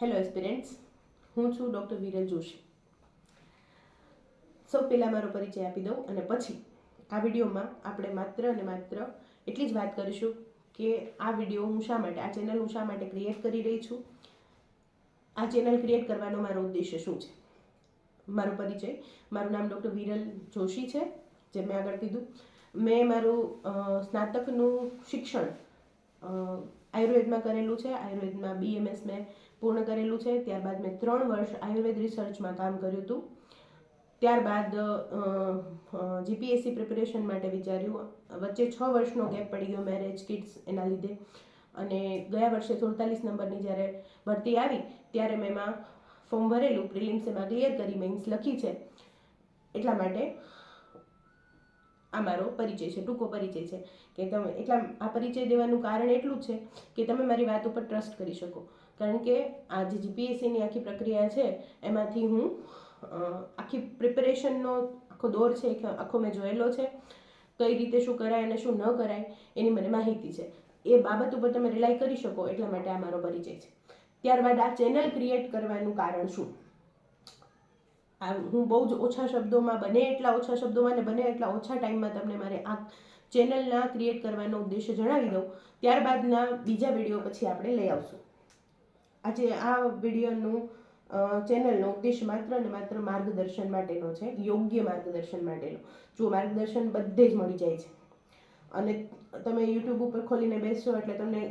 Hello aspirants હું છું doctor Viral Joshi સૌ પહેલાં મારો પરિચય આપી દઉં અને પછી આ વિડીયોમાં આપણે માત્ર અને માત્ર એટલી જ વાત કરીશું કે આ વીડિયો હું શા માટે, આ ચેનલ હું શા માટે ક્રિએટ કરી રહી છું, આ ચેનલ ક્રિએટ કરવાનો મારો ઉદ્દેશ્ય શું છે? મારો પરિચય. મારું નામ ડૉક્ટર વિરલ જોશી છે, જે મેં આગળ કીધું. મેં મારું સ્નાતકનું શિક્ષણ આયુર્વેદમાં કરેલું છે. આયુર્વેદમાં બીએમએસ મેં પૂર્ણ કરેલું છે. ત્યારબાદ મેં ત્રણ વર્ષ આયુર્વેદ રિસર્ચમાં કામ કર્યું હતું. ત્યારબાદ જીપીએસસી પ્રિપેરેશન માટે વિચાર્યું. વચ્ચે છ વર્ષનો ગેપ પડી ગયો મેરેજ કિડ્સ એના લીધે. અને ગયા વર્ષે સુડતાલીસ નંબરની જ્યારે ભરતી આવી, ત્યારે મેં એમાં ફોર્મ ભરેલું, પ્રિલિમ્સ એમાં ક્લિયર કરી મેન્સ લખી છે. એટલા માટે આ મારો પરિચય છે, ટૂંકો પરિચય છે. કે તમે, એટલા, આ પરિચય દેવાનું કારણ એટલું છે કે તમે મારી વાત ઉપર ટ્રસ્ટ કરી શકો. કારણ કે આ જે જીપીએસસીની આખી પ્રક્રિયા છે, એમાંથી હું આખી પ્રિપેરેશનનો આખો દોર છે કે આખો મેં જોયેલો છે, કઈ રીતે શું કરાય અને શું ન કરાય, એની મને માહિતી છે. એ બાબત ઉપર તમે રિલાય કરી શકો એટલા માટે આ મારો પરિચય છે. ત્યારબાદ આ ચેનલ ક્રિએટ કરવાનું કારણ શું? આ હું બહુ જ ઓછા શબ્દોમાં બને એટલા ઓછા શબ્દોમાં ને બને એટલા ઓછા ટાઈમમાં તમને મારે આ ચેનલના ક્રિએટ કરવાનો ઉદ્દેશ્ય જણાવી દઉં. ત્યારબાદના બીજા વીડિયો પછી આપણે લઈ આવશું. આજે આ વિડીયોનું ચેનલનો ઉદ્દેશ માત્ર ને માત્ર માર્ગદર્શન માટેનો છે, યોગ્ય માર્ગદર્શન માટેનો. જો માર્ગદર્શન બધે જ મળી જાય છે. અને તમે યુટ્યુબ ઉપર ખોલીને બેસશો એટલે તમને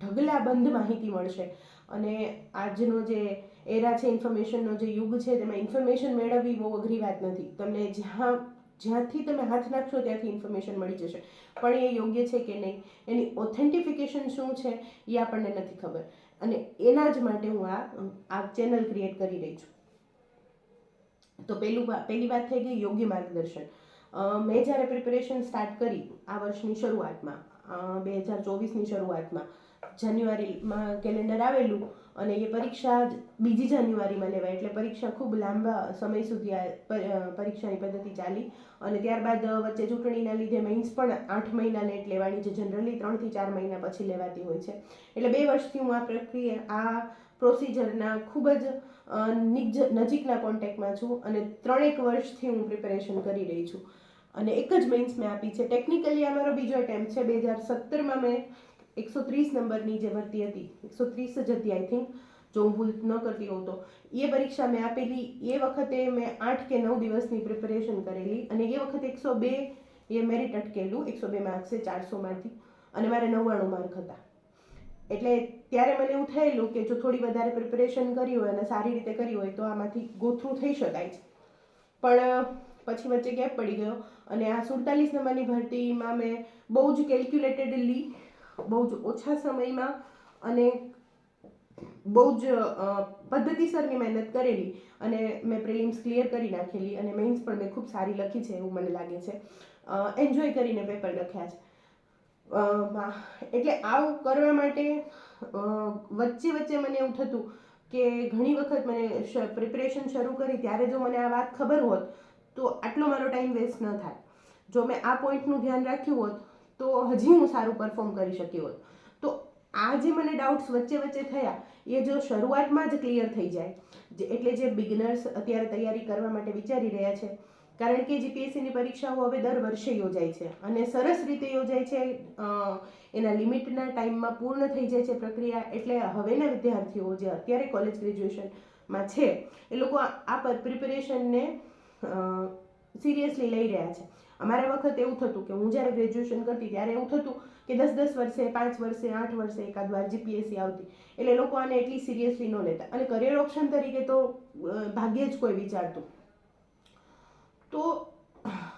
ઢગલાબંધ માહિતી મળશે. અને આજનો જે એરા છે ઇન્ફોર્મેશનનો જે યુગ છે, તેમાં ઇન્ફોર્મેશન મેળવવી બહુ અઘરી વાત નથી. તમને જ્યાં, જ્યાંથી તમે હાથ નાખશો, ત્યાંથી ઇન્ફોર્મેશન મળી જશે. પણ એ યોગ્ય છે કે નહીં? એની ઓથેન્ટિફિકેશન શું છે, એ આપણને નથી ખબર. અને એના જ માટે હું આ આ ચેનલ ક્રિએટ કરી રહી છું. તો પહેલું પહેલી વાત થઈ ગઈ યોગ્ય માર્ગદર્શન. મેં જ્યારે પ્રિપેરેશન સ્ટાર્ટ કરી આ વર્ષની શરૂઆતમાં બે હજાર ચોવીસની શરૂઆતમાં, જાન્યુઆરીમાં કેલેન્ડર આવેલું અને એ પરીક્ષા બીજી જાન્યુઆરીમાં લેવાય એટલે પરીક્ષા ખૂબ લાંબા સમય સુધી આ પરીક્ષાની પદ્ધતિ ચાલી. અને ત્યારબાદ વચ્ચે ચૂંટણીના લીધે મેઇન્સ પણ આઠ મહિના લેટ લેવાની જે જનરલી ત્રણથી ચાર મહિના પછી લેવાતી હોય છે. એટલે બે વર્ષથી હું આ પ્રક્રિયા, આ પ્રોસિજરના ખૂબ જ નજીકના કોન્ટેક્ટમાં છું અને ત્રણેક વર્ષથી હું પ્રિપેરેશન કરી રહી છું. અને એક જ મેઇન્સ મેં આપી છે. ટેકનિકલી આ મારો બીજો એટેમ્પ છે. બે હજાર સત્તરમાં મેં એકસો ત્રીસ નંબરની જે ભરતી હતી, એકસો ત્રીસ જ હતી આઈ થિંક જો હું ભૂલ ન કરતી હોઉં તો. એ પરીક્ષા મેં આપેલી, એ વખતે મેં આઠ કે નવ દિવસની પ્રિપેરેશન કરેલી અને એ વખતે એકસો બે એ મેરિટ અટકેલું, એકસો બે માર્ક્સ ચારસોમાંથી અને મારે નવ્વાણું માર્ક હતા. એટલે ત્યારે મને એવું થયેલું કે જો થોડી વધારે પ્રિપેરેશન કરી હોય અને સારી રીતે કરી હોય તો આમાંથી ગોથ્રુ થઈ શકાય છે. પણ પછી વચ્ચે ગેપ પડી ગયો અને આ સુડતાલીસ નંબરની ભરતીમાં મેં બહુ જ કેલ્ક્યુલેટેડલી બહુ જ ઓછા સમયમાં અને બહુ જ પદ્ધતિસરની મહેનત કરેલી અને મેં પ્રિલિમ્સ ક્લિયર કરી નાખેલી અને મેઇન્સ પણ મેં ખૂબ સારી લખી છે એવું મને લાગે છે. એન્જોય કરીને પેપર લખ્યા છે. એટલે આવું કરવા માટે વચ્ચે વચ્ચે મને એવું થતું કે ઘણી વખત મને પ્રિપરેશન શરૂ કરી ત્યારે જો મને આ વાત ખબર હોત તો આટલો મારો ટાઈમ વેસ્ટ ન થાય. જો મેં આ પોઈન્ટનું ધ્યાન રાખ્યું હોત તો હજી હું સારું પરફોર્મ કરી શકી હોત. તો આ જે મને ડાઉટ્સ વચ્ચે વચ્ચે થયા, એ જો શરૂઆતમાં જ ક્લિયર થઈ જાય. એટલે જે બિગનર્સ અત્યારે તૈયારી કરવા માટે વિચારી રહ્યા છે. કારણ કે જીપીએસસીની પરીક્ષાઓ હવે દર વર્ષે યોજાય છે. અને સરસ રીતે યોજાય છે એના લિમિટના ટાઈમમાં પૂર્ણ થઈ જાય છે પ્રક્રિયા. એટલે હવેના વિદ્યાર્થીઓ જે અત્યારે કોલેજ ગ્રેજ્યુએશનમાં છે, એ લોકો આ પ્રિપેરેશનને સિરિયસલી લઈ રહ્યા છે. અમારા વખત એવું થતું કે હું જ્યારે ગ્રેજ્યુએશન કરતી ત્યારે એવું થતું કે દસ દસ વર્ષે, પાંચ વર્ષે, આઠ વર્ષે એકાદ વાર જીપીએસસી આવતી. એટલે લોકો આને એટલી સિરિયસલી ન લેતા. અને કરિયર ઓપ્શન તરીકે તો ભાગ્યે જ કોઈ વિચારતું. તો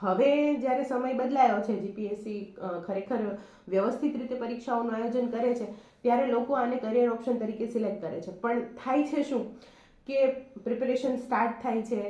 હવે જ્યારે સમય બદલાયો છે જીપીએસસી ખરેખર વ્યવસ્થિત રીતે પરીક્ષાઓનું આયોજન કરે છે, ત્યારે લોકો આને કરિયર ઓપ્શન તરીકે સિલેક્ટ કરે છે. પણ થાય છે શું? કે પ્રિપેરેશન સ્ટાર્ટ થાય છે.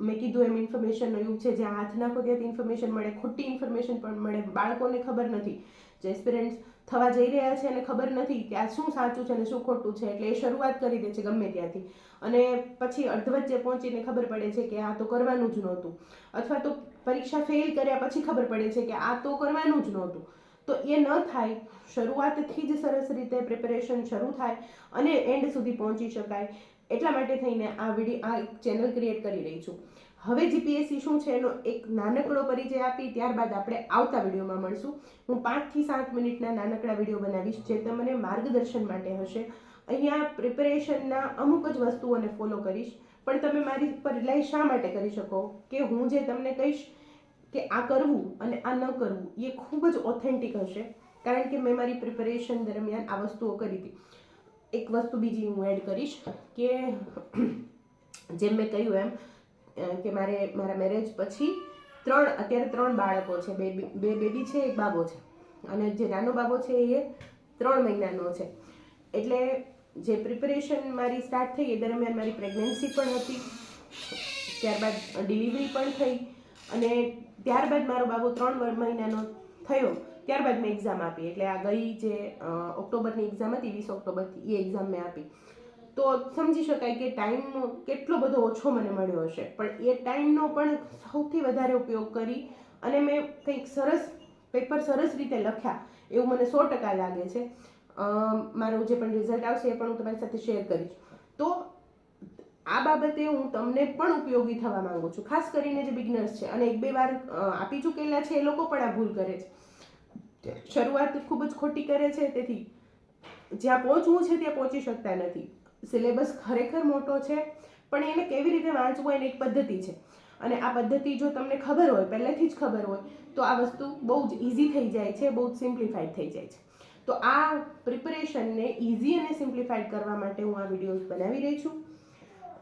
મેં કીધું એમ ઇન્ફોર્મેશનનો યુગ છે, જ્યાં હાથ નાખો ઇન્ફોર્મેશન મળે, ખોટી ઇન્ફોર્મેશન પણ મળે. બાળકોને ખબર નથી જે પેરેન્ટ્સ થવા જઈ રહ્યા છે અને ખબર નથી કે આ શું સાચું છે અને શું ખોટું છે. એટલે એ શરૂઆત કરી દે છે ગમે ત્યાંથી. અને પછી અર્ધવચ્ચે પહોંચીને ખબર પડે છે કે આ તો કરવાનું જ નહોતું. અથવા તો પરીક્ષા ફેલ કર્યા પછી ખબર પડે છે કે આ તો કરવાનું જ નહોતું. તો એ ન થાય. શરૂઆતથી જ સરસ રીતે પ્રિપેરેશન શરૂ થાય અને એન્ડ સુધી પહોંચી શકાય. એટલા માટે થઈને આ વીડિયો આ ચેનલ ક્રિએટ કરી રહી છું. હવે જીપીએસસી શું છે એનો એક નાનકડો પરિચય આપી, ત્યારબાદ આપણે આવતા વિડીયોમાં મળશું. હું પાંચથી સાત મિનિટના નાનકડા વીડિયો બનાવીશ, જે તમને માર્ગદર્શન માટે હશે. અહીંયા પ્રિપેરેશનના અમુક જ વસ્તુઓને ફોલો કરીશ. પણ તમે મારી પર રિલાય શા માટે કરી શકો? કે હું જે તમને કહીશ કે આ કરવું અને આ ન કરવું, એ ખૂબ જ ઓથેન્ટિક હશે. કારણ કે મેં મારી પ્રિપેરેશન દરમિયાન આ વસ્તુઓ કરી હતી. એક વસ્તુ બીજી હું એડ કરીશ કે જેમ મેં કહ્યું એમ કે મારે, મારા મેરેજ પછી ત્રણ, અત્યારે ત્રણ બાળકો છે. બે બે બેબી છે, એક બાબો છે. અને જે નાનો બાબો છે એ ત્રણ મહિનાનો છે. એટલે જે પ્રિપેરેશન મારી સ્ટાર્ટ થઈ એ દરમિયાન મારી પ્રેગ્નન્સી પણ હતી. ત્યારબાદ ડિલિવરી પણ થઈ. અને ત્યારબાદ મારો બાબો ત્રણ મહિનાનો થયો. ત્યારબાદ મેં એક્ઝામ આપી. એટલે આ ગઈ જે ઓક્ટોબરની એક્ઝામ હતી, વીસ ઓક્ટોબરથી એ એક્ઝામ મેં આપી. તો સમજી શકાય કે ટાઈમ કેટલો બધો ઓછો મને મળ્યો હશે. પણ એ ટાઈમનો પણ સૌથી વધારે ઉપયોગ કરી અને મેં કંઈક સરસ પેપર સરસ રીતે લખ્યા, એવું મને સો ટકા લાગે છે. મારું જે પણ રિઝલ્ટ આવશે એ પણ હું તમારી સાથે શેર કરીશ. તો આ બાબતે હું તમને પણ ઉપયોગી થવા માંગુ છું. ખાસ કરીને જે બિગનર્સ છે. અને એક બે વાર આપી ચૂકેલા છે એ લોકો પણ આ ભૂલ કરે છે. શરૂઆત ખૂબ જ ખોટી કરે છે, તેથી જ્યાં પહોંચવું છે ત્યાં પહોંચી શકતા નથી. સિલેબસ ખરેખર મોટો છે, પણ એને કેવી રીતે વાંચવું એની એક પદ્ધતિ છે. અને આ પદ્ધતિ જો તમને ખબર હોય, પહેલેથી જ ખબર હોય, તો આ વસ્તુ બહુ જ ઇઝી થઈ જાય છે, બહુ જ સિમ્પ્લિફાઈડ થઈ જાય છે. તો આ પ્રિપરેશનને ઇઝી અને સિમ્પ્લિફાઈડ કરવા માટે હું આ વિડીયોઝ બનાવી રહી છું.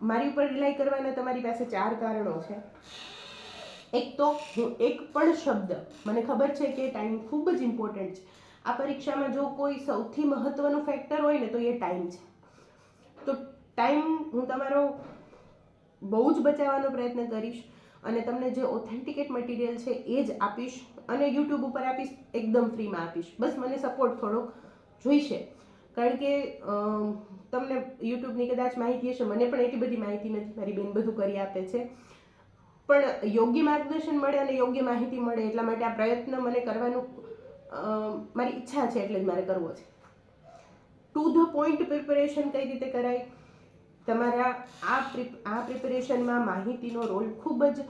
મારી ઉપર રિલાય કરવાના તમારી પાસે ચાર કારણો છે. એક તો હું એક પણ શબ્દ, મને ખબર છે કે ટાઈમ ખૂબ જ ઇમ્પોર્ટન્ટ છે. આ પરીક્ષામાં જો કોઈ સૌથી મહત્વનું ફેક્ટર હોય ને તો એ ટાઈમ છે. તો ટાઈમ હું તમારો બહુ જ બચાવવાનો પ્રયત્ન કરીશ અને તમને જે ઓથેન્ટિકેટ મટીરિયલ છે એ જ આપીશ અને યુટ્યુબ ઉપર આપીશ, એકદમ ફ્રીમાં આપીશ. બસ મને સપોર્ટ થોડોક જોઈશે. કારણ કે તમને યુટ્યુબની કદાચ માહિતી હશે, મને પણ એટલી બધી માહિતી નથી. મારી બેન બધું કરી આપે છે. પણ યોગ્ય માર્ગદર્શન મળે અને યોગ્ય માહિતી મળે એટલા માટે આ પ્રયત્ન મને કરવાનું મારી ઈચ્છા છે એટલે જ મારે કરવો છે. ટુ ધ પોઈન્ટ પ્રિપેરેશન કઈ રીતે કરાય? તમારા આ આ પ્રિપેરેશનમાં માહિતીનો રોલ ખૂબ જ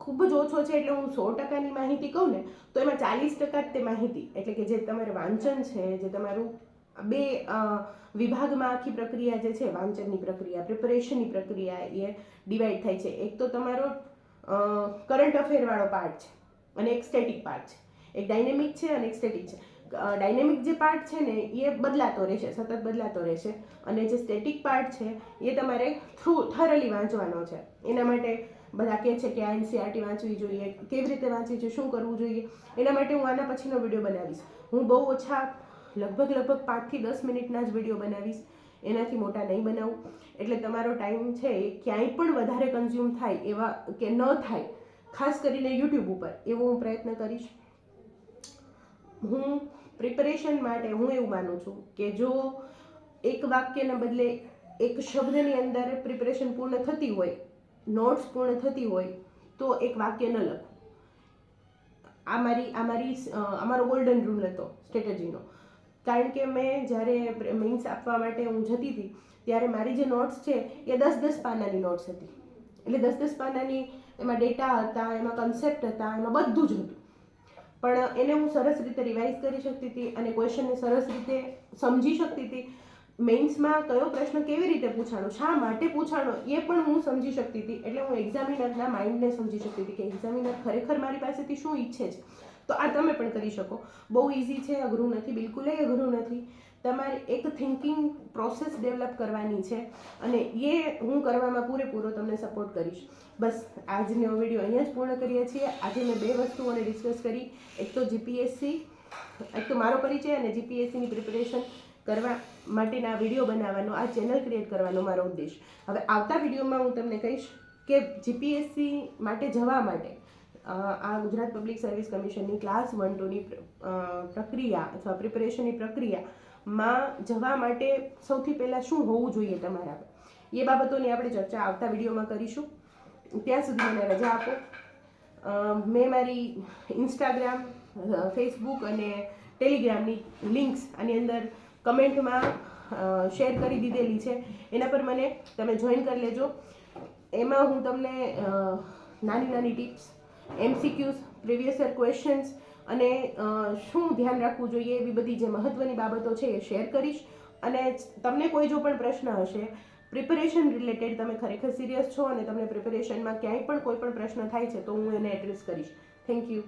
ખૂબ જ ઓછો છે એટલે હું સો ટકાની માહિતી કહું ને, તો એમાં ચાલીસ ટકા જ તે માહિતી, એટલે કે જે તમારે વાંચન છે, જે તમારું બે વિભાગમાં આખી પ્રક્રિયા જે છે, વાંચનની પ્રક્રિયા પ્રિપરેશનની પ્રક્રિયા એ ડિવાઈડ થાય છે. એક તો તમારો કરંટ અફેરવાળો પાર્ટ છે અને એક સ્ટેટિક પાર્ટ છે. એક ડાયનેમિક છે અને એક સ્ટેટિક છે. ડાયનેમિક જે પાર્ટ છે ને, એ બદલાતો રહેશે, સતત બદલાતો રહેશે. અને જે સ્ટેટિક પાર્ટ છે, એ તમારે થ્રુ થરલી વાંચવાનો છે. એના માટે બધા કહે છે કે આ એનસીઆરટી વાંચવી જોઈએ, કેવી રીતે વાંચવી છે શું કરવું જોઈએ. એના માટે હું આના પછીનો વીડિયો બનાવીશ. હું બહુ ઓછા, લગભગ લગભગ પાંચથી દસ મિનિટના જ વીડિયો બનાવીશ. એનાથી મોટા નહીં બનાવું. એટલે તમારો ટાઈમ છે એ ક્યાંય પણ વધારે કન્ઝ્યુમ થાય એવા કે ન થાય, ખાસ કરીને યુટ્યુબ ઉપર. એવો હું પ્રયત્ન કરીશ. હું પ્રિપરેશન માટે હું એવું માનું છું કે જો એક વાક્યના બદલે એક શબ્દની અંદર પ્રિપરેશન પૂર્ણ થતી હોય નોટ્સ પૂર્ણ થતી હોય, તો એક વાક્ય ન લખો આ મારી આ મારી અમારો ગોલ્ડન રૂલ હતો સ્ટ્રેટેજીનો. કારણ કે મેં જ્યારે મીન્સ આપવા માટે હું જતી હતી, ત્યારે મારી જે નોટ્સ છે, એ દસ દસ પાનાની નોટ્સ હતી. એટલે દસ દસ પાનાની એમાં ડેટા હતા, એમાં કન્સેપ્ટ હતા, એમાં બધું જ હતું. પણ એને હું સરસ રીતે રિવાઇઝ કરી શકતી હતી અને ક્વેશ્ચનને સરસ રીતે સમજી શકતી હતી. મેઇન્સમાં કયો પ્રશ્ન કેવી રીતે પૂછાણો, શા માટે પૂછાણો, એ પણ હું સમજી શકતી હતી. એટલે હું એક્ઝામિનરના માઇન્ડને સમજી શકતી હતી કે એક્ઝામિનર ખરેખર મારી પાસેથી શું ઈચ્છે છે. તો આ તમે પણ કરી શકો. બહુ ઇઝી છે, અઘરું નથી, બિલકુલ અઘરું નથી. તમારે એક થિંકિંગ પ્રોસેસ ડેવલપ કરવાની છે અને એ હું કરવામાં પૂરેપૂરો તમને સપોર્ટ કરીશ. બસ, આજનો વીડિયો અહીંયા જ પૂર્ણ કરીએ છીએ. આજે મેં બે વસ્તુઓને ડિસ્કસ કરી. એક તો જીપીએસસી એક તો મારો પરિચય અને જીપીએસસીની પ્રિપરેશન કરવા માટેના વીડિયો બનાવવાનો, આ ચેનલ ક્રિએટ કરવાનો મારો ઉદ્દેશ. હવે આવતા વિડીયોમાં હું તમને કહીશ કે જીપીએસસી માટે જવા માટે આ ગુજરાત પબ્લિક સર્વિસ કમિશનની ક્લાસ વન ટુની પ્રક્રિયા અથવા પ્રિપેરેશનની પ્રક્રિયામાં જવા માટે સૌથી પહેલાં શું હોવું જોઈએ તમારા એ બાબતોની આપણે ચર્ચા આવતા વિડીયોમાં કરીશું. ત્યાં સુધી મને રજા આપો. મેં મારી ઇન્સ્ટાગ્રામ ફેસબુક અને ટેલિગ્રામની લિંક્સ આની અંદર કમેન્ટમાં શેર કરી દીધેલી છે. એના પર મને તમે જોઈન કરી લેજો. એમાં હું તમને નાની નાની tips MCQs previous year questions અને શું ધ્યાન રાખવું જોઈએ એવી બધી જે મહત્ત્વની બાબતો છે એ શેર કરીશ. અને તમને કોઈ જો પણ પ્રશ્ન હશે પ્રિપેરેશન રિલેટેડ તમે ખરેખર સિરિયસ છો અને તમને પ્રિપેરેશનમાં ક્યાંય પણ કોઈ પણ પ્રશ્ન થાય છે, તો હું એને એડ્રેસ કરીશ. Thank you